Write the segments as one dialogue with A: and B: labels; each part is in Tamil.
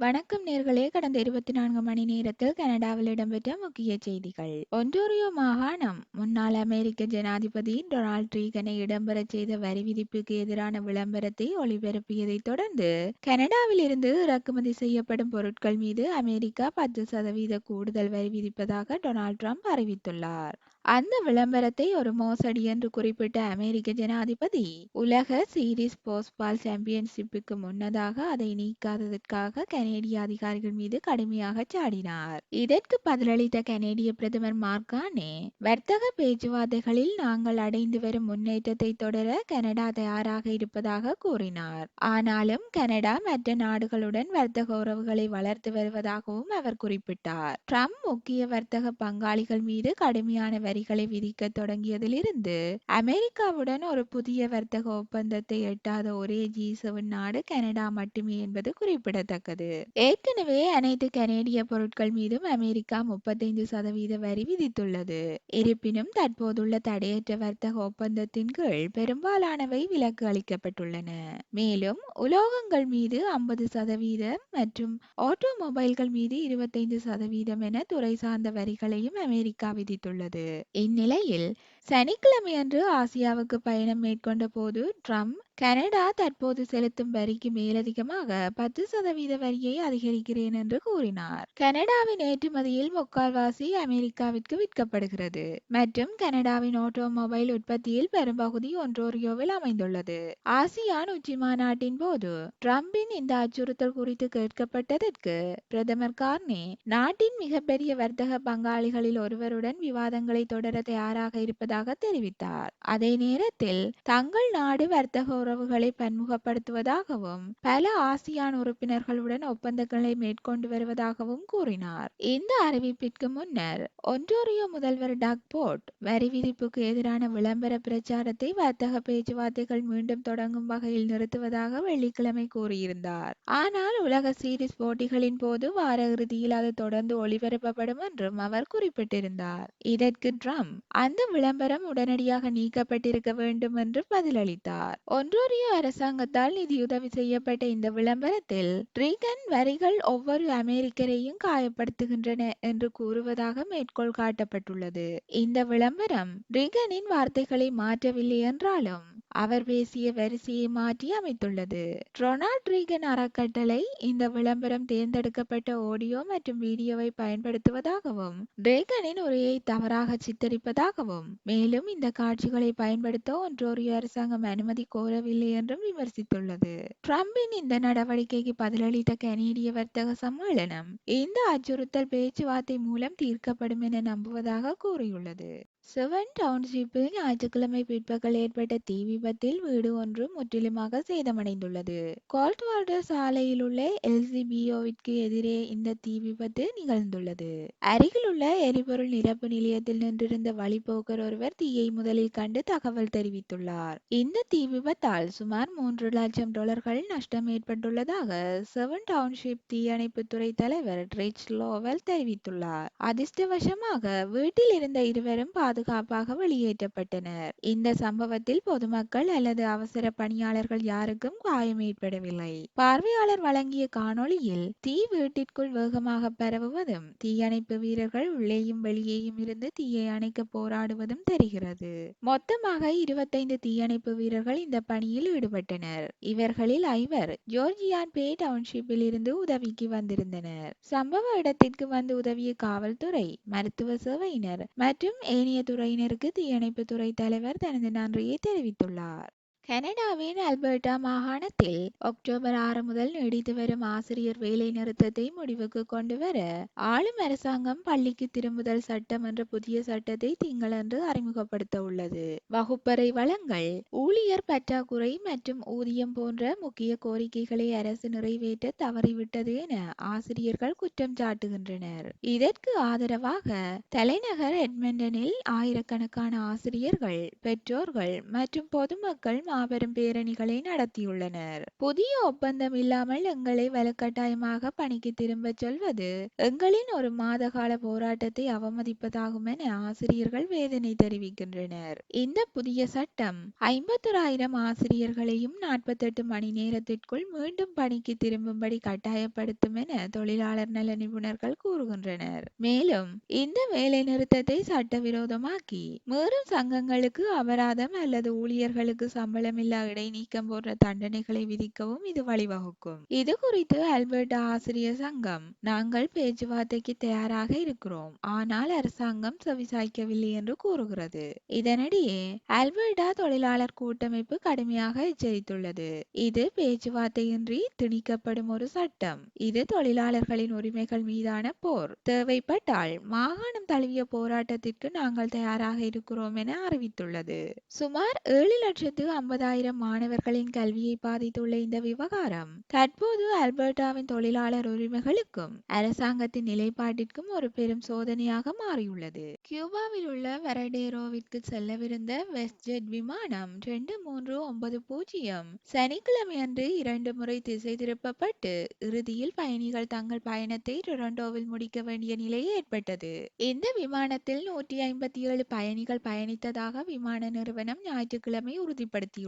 A: வணக்கம் நேர்களே. கடந்த இருபத்தி நான்கு மணி நேரத்தில் கனடாவில் இடம்பெற்ற முக்கிய செய்திகள். ஒன்டோரியோ மாகாணம் முன்னாள் அமெரிக்க ஜனாதிபதி டொனால்ட் ரீகனை இடம்பெறச் செய்த வரி விதிப்புக்கு எதிரான விளம்பரத்தை ஒளிபரப்பியதைத் தொடர்ந்து கனடாவில் இருந்து இறக்குமதி செய்யப்படும் பொருட்கள் மீது அமெரிக்கா பத்து சதவீத கூடுதல் வரி விதிப்பதாக டொனால்ட் ட்ரம்ப் அறிவித்துள்ளார். அந்த விளம்பரத்தை ஒரு மோசடி என்று குறிப்பிட்ட அமெரிக்க ஜனாதிபதி உலக சீரிஸ் போஸ்பால் சாம்பியன்ஷிப்புக்கு முன்னதாக அதை நீக்காததற்காக கனேடிய அதிகாரிகள் மீது கடுமையாக சாடினார். இதற்கு பதிலளித்த கனேடிய பிரதமர் மார்கானே வர்த்தக பேச்சுவார்த்தைகளில் நாங்கள் அடைந்து வரும் முன்னேற்றத்தை தொடர கனடா தயாராக இருப்பதாக கூறினார். ஆனாலும் கனடா மற்ற நாடுகளுடன் வர்த்தக உறவுகளை வளர்த்து வருவதாகவும் அவர் குறிப்பிட்டார். ட்ரம்ப் முக்கிய வர்த்தக பங்காளிகள் மீது கடுமையான வரிகளை விதிக்க தொடங்கியதிலிருந்து அமெரிக்காவுடன் ஒரு புதிய வர்த்தக ஒப்பந்தத்தை எட்டாத ஒரே ஜி செவன் நாடு கனடா மட்டுமே என்பது குறிப்பிடத்தக்கது. ஏற்கனவே அனைத்து கனேடிய பொருட்கள் மீதும் அமெரிக்கா முப்பத்தைந்து சதவீத வரி விதித்துள்ளது. இருப்பினும் தற்போதுள்ள தடையற்ற வர்த்தக ஒப்பந்தத்தின் கீழ் பெரும்பாலானவை விலக்கு அளிக்கப்பட்டுள்ளன. மேலும் உலோகங்கள் மீது ஐம்பது சதவீதம் மற்றும் ஆட்டோமொபைல்கள் மீது இருபத்தைந்து சதவீதம் என துறை சார்ந்த வரிகளையும் அமெரிக்கா விதித்துள்ளது. இந்நிலையில் சனிக்கிழமையன்று ஆசியாவுக்கு பயணம் மேற்கொண்ட போது ட்ரம்ப் கனடா தற்போது செலுத்தும் வரிக்கு மேலதிகமாக பத்து சதவீத வரியை அதிகரிக்கிறேன் என்று கூறினார். கனடாவின் ஏற்றுமதியில் முக்கால்வாசி அமெரிக்காவிற்கு விற்கப்படுகிறது. மற்றும் கனடாவின் ஆட்டோமொபைல் உற்பத்தியில் பெரும்பகுதி ஒன்ரோரியோவில் அமைந்துள்ளது. ஆசியான் உச்சி மாநாட்டின் போது ட்ரம்பின் இந்த அச்சுறுத்தல் குறித்து கேட்கப்பட்டதற்கு பிரதமர் கார்னே நாட்டின் மிகப்பெரிய வர்த்தக பங்காளிகளில் ஒருவருடன் விவாதங்களை தொடர தயாராக இருப்பதாக தெரிவித்தார். அதே நேரத்தில் தங்கள் நாடு வர்த்தக உறவுகளை பன்முகப்படுத்துவதாகவும் பல ஆசியான் உறுப்பினர்களுடன் ஒப்பந்தங்களை மேற்கொண்டு வருவதாகவும் கூறினார். இந்த அறிவிப்பிற்கு முன்னர் ஒன்டோரியோ முதல்வர் டக் போர்ட் வரி விதிப்புக்கு எதிரான விளம்பர பிரச்சாரத்தை வர்த்தக பேச்சுவார்த்தைகள் மீண்டும் தொடங்கும் வகையில் நிறுத்துவதாக வெள்ளிக்கிழமை கூறியிருந்தார். ஆனால் உலக சீரிஸ் போட்டிகளின் போது வார இறுதியில் அது தொடர்ந்து ஒளிபரப்பப்படும் என்றும் அவர் குறிப்பிட்டிருந்தார். இதற்கு ட்ரம்ப் அந்த விளம்பர விளம்பரம் உடனடியாக நீக்கப்பட்டிருக்க வேண்டும் என்று பதிலளித்தார். ஒன்றோரியோ அரசாங்கத்தால் நிதியுதவி செய்யப்பட்ட இந்த விளம்பரத்தில் ரீகன் வரிகள் ஒவ்வொரு அமெரிக்கரையும் காயப்படுத்துகின்றன என்று கூறுவதாக மேற்கோள் காட்டப்பட்டுள்ளது. இந்த விளம்பரம் ரீகனின் வார்த்தைகளை மாற்றவில்லை என்றாலும் அவர் பேசிய வரிசையை மாற்றி அமைத்துள்ளது. ரொனால்ட் ரீகன் அறக்கட்டளை இந்த விளம்பரம் தேர்ந்தெடுக்கப்பட்ட ஆடியோ மற்றும் வீடியோவை பயன்படுத்துவதாகவும் ரேகனின் உரையை தவறாக சித்தரிப்பதாகவும் மேலும் இந்த காட்சிகளை பயன்படுத்த ஒன்றோரிய அரசாங்கம் அனுமதி கோரவில்லை என்றும் விமர்சித்துள்ளது. ட்ரம்பின் இந்த நடவடிக்கைக்கு பதிலளித்த கனேடிய வர்த்தக சம்மேளனம் இந்த அச்சுறுத்தல் பேச்சுவார்த்தை மூலம் தீர்க்கப்படும் என நம்புவதாக கூறியுள்ளது. செவன் டவுன்ஷிப்பில் ஞாயிற்றுக்கிழமை பிற்பகல் ஏற்பட்ட தீ விபத்தில் வீடு ஒன்று முற்றிலுமாக சேதமடைந்துள்ளது. கோல்ட்வால்டர் சாலையில் உள்ள எல்சிபிஓவிற்கு எதிரே இந்த தீ விபத்து நிகழ்ந்துள்ளது. அருகில் உள்ள எரிபொருள் நிரப்பு நிலையத்தில் நின்றிருந்த வழிபோக்கர் ஒருவர் தீயை முதலில் கண்டு தகவல் தெரிவித்துள்ளார். இந்த தீ விபத்தால் சுமார் மூன்று லட்சம் டாலர்கள் நஷ்டம் ஏற்பட்டுள்ளதாக செவன் டவுன்ஷிப் தீயணைப்புத்துறை தலைவர் ரிச் லோவல் தெரிவித்துள்ளார். அதிர்ஷ்டவசமாக வீட்டில் இருந்த இருவரும் பாத பாதுகாப்பாக வெளியேற்றப்பட்டனர். இந்த சம்பவத்தில் பொதுமக்கள் அல்லது அவசர பணியாளர்கள் யாருக்கும் காயம் ஏற்படவில்லை. பார்வையாளர் வழங்கிய காணொளியில் தீ வீட்டிற்குள் வேகமாக பரவுவதும் தீயணைப்பு வீரர்கள் உள்ளேயும் வெளியேயும் இருந்து தீயை அணைக்க போராடுவதும் தெரிகிறது. மொத்தமாக இருபத்தைந்து தீயணைப்பு வீரர்கள் இந்த பணியில் ஈடுபட்டனர். இவர்களில் ஐவர் ஜோர்ஜியான் பே டவுன்ஷிப்பில் இருந்து உதவிக்கு வந்திருந்தனர். சம்பவ இடத்திற்கு வந்து உதவிய காவல்துறை மருத்துவ சேவையினர் மற்றும் ஏனைய துறையினருக்கு தீயணைப்பு துறை தலைவர் தனது நன்றியை தெரிவித்துள்ளார். கனடாவின் அல்பர்டா மாகாணத்தில் அக்டோபர் ஆறு முதல் நீடித்து வரும் ஆசிரியர் வேலை நிறுத்தத்தை முடிவுக்கு கொண்டு வர ஆளும் அரசாங்கம் பள்ளிக்கு திரும்புதல் சட்டம் என்ற புதிய சட்டத்தை திங்களன்று அறிமுகப்படுத்த உள்ளது. வகுப்பறை வளங்கள் ஊழியர் பற்றாக்குறை மற்றும் ஊதியம் போன்ற முக்கிய கோரிக்கைகளை அரசு நிறைவேற்ற தவறிவிட்டது என ஆசிரியர்கள் குற்றம் சாட்டுகின்றனர். இதற்கு ஆதரவாக தலைநகர் எட்மண்டனில் ஆயிரக்கணக்கான ஆசிரியர்கள் பெற்றோர்கள் மற்றும் பொதுமக்கள் மாபெரும் பேரணிகளை நடத்தியுள்ளனர். புதிய ஒப்பந்தம் இல்லாமல் எங்களை வலுக்கட்டாயமாக பணிக்கு திரும்பச் சொல்வது எங்களின் ஒரு மாத கால போராட்டத்தை அவமதிப்பதாகும் என ஆசிரியர்கள் வேதனை தெரிவிக்கின்றனர். இந்த புதிய சட்டம் ஐம்பத்தொராயிரம் ஆசிரியர்களையும் நாற்பத்தெட்டு மணி நேரத்திற்குள் மீண்டும் பணிக்கு திரும்பும்படி கட்டாயப்படுத்தும் என தொழிலாளர் நல நிபுணர்கள் கூறுகின்றனர். மேலும் இந்த வேலை நிறுத்தத்தை சட்டவிரோதமாக்கி மீறும் சங்கங்களுக்கு அபராதம் அல்லது ஊழியர்களுக்கு சம்பள சம்பளமில்லா இடைநீக்கம் போன்ற தண்டனைகளை விதிக்கவும் இது வழிவகுக்கும். இது குறித்து அல்பர்டா ஆசிரியர் சங்கம் நாங்கள் பேச்சுவார்த்தைக்கு தயாராக இருக்கிறோம். ஆனால் அரசாங்கம் செவிசாய்க்கவில்லை என்று கூறுகிறது. இதனிடையே அல்பர்டா தொழிலாளர் கூட்டமைப்பு கடுமையாக எச்சரித்துள்ளது. இது பேச்சுவார்த்தையின்றி திணிக்கப்படும் ஒரு சட்டம். இது தொழிலாளர்களின் உரிமைகள் மீதான போர். தேவைப்பட்டால் மாகாணம் தழுவிய போராட்டத்திற்கு நாங்கள் தயாராக இருக்கிறோம் என அறிவித்துள்ளது. சுமார் ஏழு லட்சத்து ஐம்பது முப்பதாயிரம் மாணவர்களின் கல்வியை பாதித்துள்ள இந்த விவகாரம் தற்போது அல்பர்டாவின் தொழிலாளர் உரிமைகளுக்கும் அரசாங்கத்தின் நிலைப்பாட்டிற்கும் ஒரு பெரும் சோதனையாக மாறியுள்ளது. கியூபாவில் உள்ள வரடேரோவிற்கு செல்லவிருந்த வெஸ்ட்ஜெட் விமானம் ரெண்டு மூன்று ஒன்பது பூஜ்ஜியம் சனிக்கிழமையன்று இரண்டு முறை திசை திருப்பப்பட்டு இறுதியில் பயணிகள் தங்கள் பயணத்தை டொரண்டோவில் முடிக்க வேண்டிய நிலை ஏற்பட்டது. இந்த விமானத்தில் நூற்றி ஐம்பத்தி ஏழு பயணிகள் பயணித்ததாக விமான நிறுவனம் ஞாயிற்றுக்கிழமை உறுதிப்படுத்தியுள்ளது.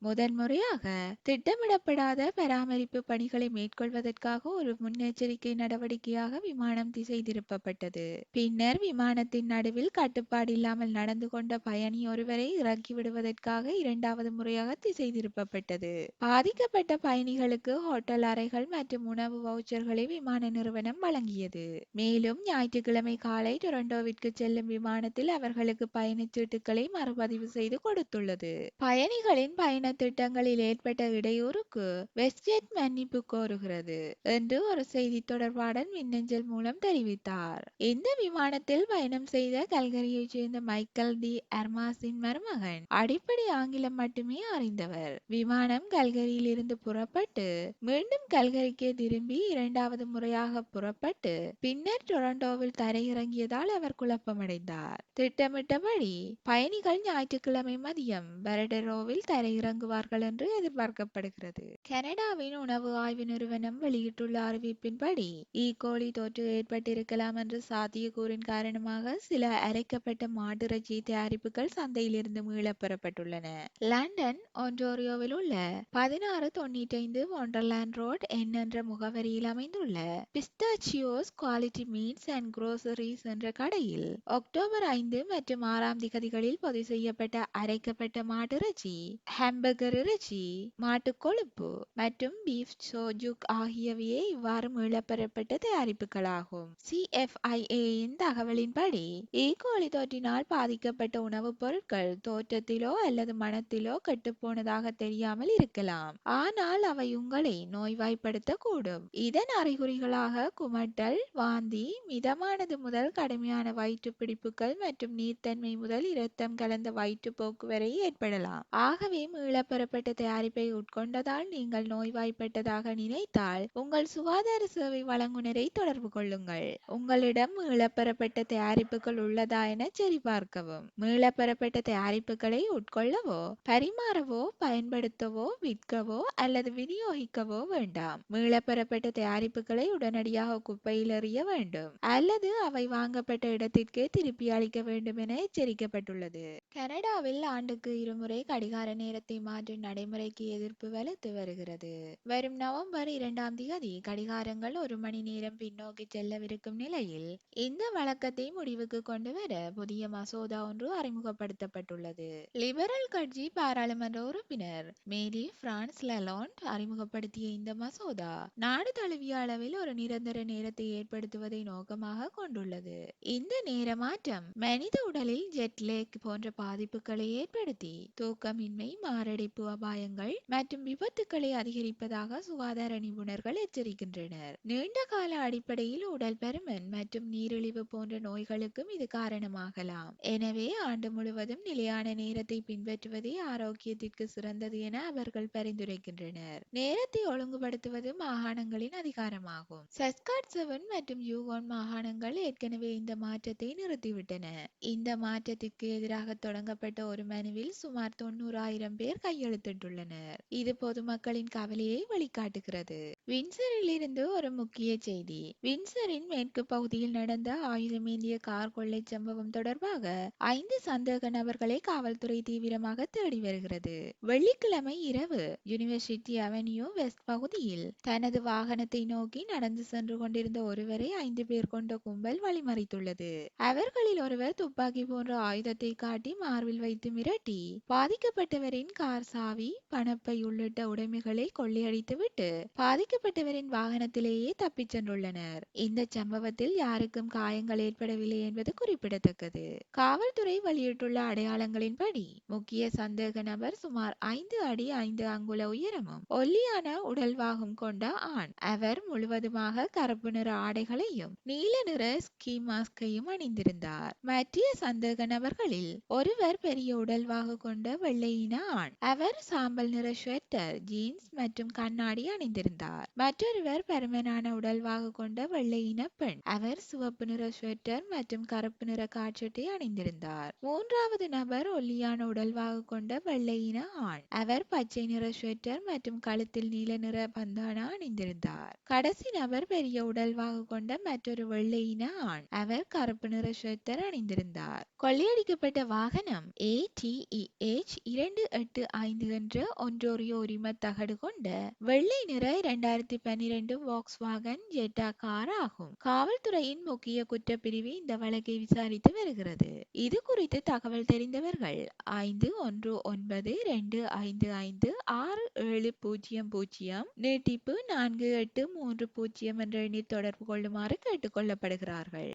A: முதன்முறையாக திட்டமிடப்படாத பராமரிப்பு பணிகளை மேற்கொள்வதற்காக ஒரு முன்னெச்சரிக்கை நடவடிக்கையாக விமானம் திசை திருப்பப்பட்டது பின்னர் விமானத்தின் நடுவில் கட்டுப்பாடு இல்லாமல் நடந்து கொண்ட பயணி ஒருவரை இறக்கி விடுவதற்காக இரண்டாவது முறையாக திசை திருப்பப்பட்டது பாதிக்கப்பட்ட பயணிகளுக்கு ஹோட்டல் அறைகள் மற்றும் உணவு வவுச்சர்களை விமான நிறுவனம் வழங்கியது. மேலும் ஞாயிற்றுக்கிழமை காலை டொரண்டோவிற்கு செல்லும் விமானத்தில் அவர்களுக்கு பயணச்சீட்டுகளை மறுபதிவு செய்து கொடுத்துள்ளது. பயணி பயணிகளின் பயண திட்டங்களில் ஏற்பட்ட இடையூறுக்கு வெஸ்ட்ஜெட் மன்னிப்பு கோருகிறது என்று ஒரு செய்தி தொடர்பாளன் மின்னஞ்சல் மூலம் தெரிவித்தார். இந்த விமானத்தில் பயணம் செய்த கல்கரியைச் சேர்ந்த மைக்கேல் டி. அர்மாஸின் மருமகன் அடிப்படை ஆங்கிலம் மட்டுமே அறிந்தவர். விமானம் கல்கரியில் இருந்து புறப்பட்டு மீண்டும் கல்கரிக்கே திரும்பி இரண்டாவது முறையாக புறப்பட்டு பின்னர் டொரண்டோவில் தரையிறங்கியதால் அவர் குழப்பமடைந்தார். திட்டமிட்டபடி பயணிகள் ஞாயிற்றுக்கிழமை மதியம் பெரடரோவில் தரையிறங்குவார்கள் என்று எதிர்பார்க்கப்படுகிறது. கனடாவின் உணவு ஆய்வு நிறுவனம் வெளியிட்டுள்ள அறிவிப்பின்படி ஈகோலி தொற்று ஏற்பட்டிருக்கலாம் என்ற சாத்தியக்கூறின் காரணமாக சில அரைக்கப்பட்ட மாட்டிறைச்சி தயாரிப்புகள் சந்தையிலிருந்து மீளப் பெறப்பட்டுள்ளன லண்டன் ஒன்டோரியோவில் உள்ள பதினாறு தொண்ணூற்றி ஐந்து ஒண்டர்லேண்ட் ரோட் என் என்ற முகவரியில் அமைந்துள்ள pistachios quality meats and groceries என்ற கடையில் அக்டோபர் ஐந்து மற்றும் ஆறாம் திகதிகளில் பதிவு செய்யப்பட்ட அரைக்கப்பட்ட மாட்டிறைச்சி ஹாம்பர்கர் இறைச்சி மாட்டு கொழுப்பு மற்றும் பீஃப் சோஜுக் ஆகியவையே இவ்வாறு மீளப்பெறப்பட்ட தயாரிப்புகளாகும் சிஎஃப்ஐஏயின் தகவலின்படி ஈகோலி தொற்றினால் பாதிக்கப்பட்ட உணவுப் பொருட்கள் தோற்றத்திலோ அல்லது மனத்திலோ கெட்டுப்போனதாக தெரியாமல் இருக்கலாம் ஆனால் அவை உங்களை நோய்வாய்ப்படுத்தக்கூடும் இதன் அறிகுறிகளாக குமட்டல் வாந்தி மிதமானது முதல் கடுமையான வயிற்று பிடிப்புகள் மற்றும் நீர்த்தன்மை முதல் இரத்தம் கலந்த வயிற்றுப்போக்கு வரை ஏற்படலாம் ஆகவே மீளப்பெறப்பட்ட தயாரிப்பை உட்கொண்டதால் நீங்கள் நோய்வாய்ப்பட்டதாக நினைத்தால் உங்கள் சுகாதார சேவை வழங்குனரை தொடர்பு கொள்ளுங்கள். உங்களிடம் மீளப்பெறப்பட்ட தயாரிப்புகள் உள்ளதா என சரிபார்க்கவும். மீளப்பெறப்பட்ட தயாரிப்புகளை உட்கொள்ளவோ பரிமாறவோ பயன்படுத்தவோ விற்கவோ அல்லது விநியோகிக்கவோ வேண்டாம். மீளப்பெறப்பட்ட தயாரிப்புகளை உடனடியாக குப்பையில் எறிய வேண்டும் அல்லது அவை வாங்கப்பட்ட இடத்திற்கே திருப்பி அளிக்க வேண்டும் என எச்சரிக்கப்பட்டுள்ளது. கனடாவில் ஆண்டுக்கு இருமுறை கடிகார நேரத்தை மாற்றி நடைமுறைக்கு எதிர்ப்பு வலுத்து வருகிறது. வரும் நவம்பர் இரண்டாம் தேதி கடிகாரங்கள் ஒரு மணி நேரம் பின்னோக்கி செல்லவிருக்கும் நிலையில் இந்த வழக்கத்தை முடிவுக்கு கொண்டு வர புதிய மசோதா ஒன்று அறிமுகப்படுத்தப்பட்டுள்ளது. லிபரல் கட்சி பாராளுமன்ற உறுப்பினர் மேரி பிரான்ஸ் லெலாண்ட் அறிமுகப்படுத்திய இந்த மசோதா நாடு தழுவிய அளவில் ஒரு நிரந்தர நேரத்தை ஏற்படுத்துவதை நோக்கமாக கொண்டுள்ளது. இந்த நேர மாற்றம் மனித உடலில் ஜெட் லேக் போன்ற பாதிப்புகளை ஏற்படுத்தி தூக்கமின்மை மாரடைப்பு அபாயங்கள் மற்றும் விபத்துக்களை அதிகரிப்பதாக சுகாதார நிபுணர்கள் எச்சரிக்கின்றனர். நீண்ட கால அடிப்படையில் உடல் பருமன் மற்றும் நீரிழிவு போன்ற நோய்களுக்கும் இது காரணமாகலாம். எனவே ஆண்டு முழுவதும் நிலையான நேரத்தை பின்பற்றுவதே ஆரோக்கியத்திற்கு சிறந்தது என அவர்கள் பரிந்துரைக்கின்றனர். நேரத்தை ஒழுங்குபடுத்துவது மாகாணங்களின் அதிகாரமாகும். சஸ்காட் செவன் மற்றும் யூகோன் மாகாணங்கள் ஏற்கனவே இந்த மாற்றத்தை நிறுத்திவிட்டன. இந்த மாற்றத்திற்கு எதிராக தொடங்கப்பட்ட ஒரு மனுவில் சுமார் தொண்ணூறு ஓராயிரம் பேர் கையெழுத்திட்டுள்ளனர். இது பொதுமக்களின் கவலையை வழிகாட்டுகிறது. வின்சரில் இருந்து ஒரு முக்கிய செய்தி. வின்சரின் மேற்கு பகுதியில் நடந்த ஆயுதமேந்திய கார் கொள்ளை சம்பவம் தொடர்பாக ஐந்து சந்தேக நபர்களை காவல்துறை தீவிரமாக தேடி வருகிறது. வெள்ளிக்கிழமை இரவு யூனிவர்சிட்டி அவென்யூ வெஸ்ட் பகுதியில் தனது வாகனத்தை நோக்கி நடந்து சென்று கொண்டிருந்த ஒருவரை ஐந்து பேர் கொண்ட கும்பல் வழிமறித்துள்ளது. அவர்களில் ஒருவர் துப்பாக்கி போன்ற ஆயுதத்தை காட்டி மார்பில் வைத்து மிரட்டி பாதிக்கப்பட்ட பாதிக்கப்பட்டவரின் கார் சாவி பணப்பை உள்ளிட்ட உடைமைகளை கொள்ளையடித்துவிட்டு பாதிக்கப்பட்டவரின் வாகனத்திலேயே தப்பிச் சென்றுள்ளனர். இந்த சம்பவத்தில் யாருக்கும் காயங்கள் ஏற்படவில்லை என்பது குறிப்பிடத்தக்கது. காவல்துறை வெளியிட்டுள்ள அடையாளங்களின்படி முக்கிய சந்தேக நபர் சுமார் ஐந்து அடி ஐந்து அங்குல உயரமும் ஒல்லியான உடல்வாகும் கொண்ட ஆண். அவர் முழுவதுமாக கருப்பு நிற ஆடைகளையும் நீல நிற ஸ்கீ மாஸ்கையும் அணிந்திருந்தார். மற்ற சந்தேக நபர்களில் ஒருவர் பெரிய உடல்வாக கொண்ட வெள்ளை சீனான் அவர் சாம்பல் நிற ஸ்வெட்டர் ஜீன்ஸ் மற்றும் கண்ணாடி அணிந்திருந்தார். மற்றொருவர் பருமனான உடல்வாக கொண்ட வெள்ளையின பெண் அவர் சிவப்பு நிற ஸ்வெட்டர் மற்றும் கருப்பு நிற காட்சட்டை அணிந்திருந்தார். மூன்றாவது நபர் ஒல்லியான உடல்வாக கொண்ட வெள்ளை இன ஆண். அவர் பச்சை நிற ஸ்வெட்டர் மற்றும் கழுத்தில் நீல நிற பந்தானா அணிந்திருந்தார். கடைசி நபர் பெரிய உடல்வாக கொண்ட மற்றொரு வெள்ளை இன ஆண். அவர் கருப்பு நிற ஸ்வெட்டர் அணிந்திருந்தார். கொள்ளையடிக்கப்பட்ட வாகனம் ஏ ஏச் இரண்டு எட்டு ஐந்து என்ற ஒன்றோரியோ உரிம தகடு கொண்ட வெள்ளை நிற இரண்டாயிரத்தி பன்னிரண்டு வாக்ஸ் வாகன் ஜெட்டா கார் ஆகும். காவல்துறையின் முக்கிய குற்றப்பிரிவு இந்த வழக்கை விசாரித்து வருகிறது. இது குறித்து தகவல் தெரிந்தவர்கள் ஐந்து ஒன்று ஒன்பது ரெண்டு ஐந்து ஐந்து ஆறு ஏழு பூஜ்ஜியம் பூஜ்ஜியம் நீட்டிப்பு நான்கு எட்டு மூன்று பூஜ்ஜியம் என்ற எண்ணில் தொடர்பு கொள்ளுமாறு கேட்டுக்கொள்ளப்படுகிறார்கள்.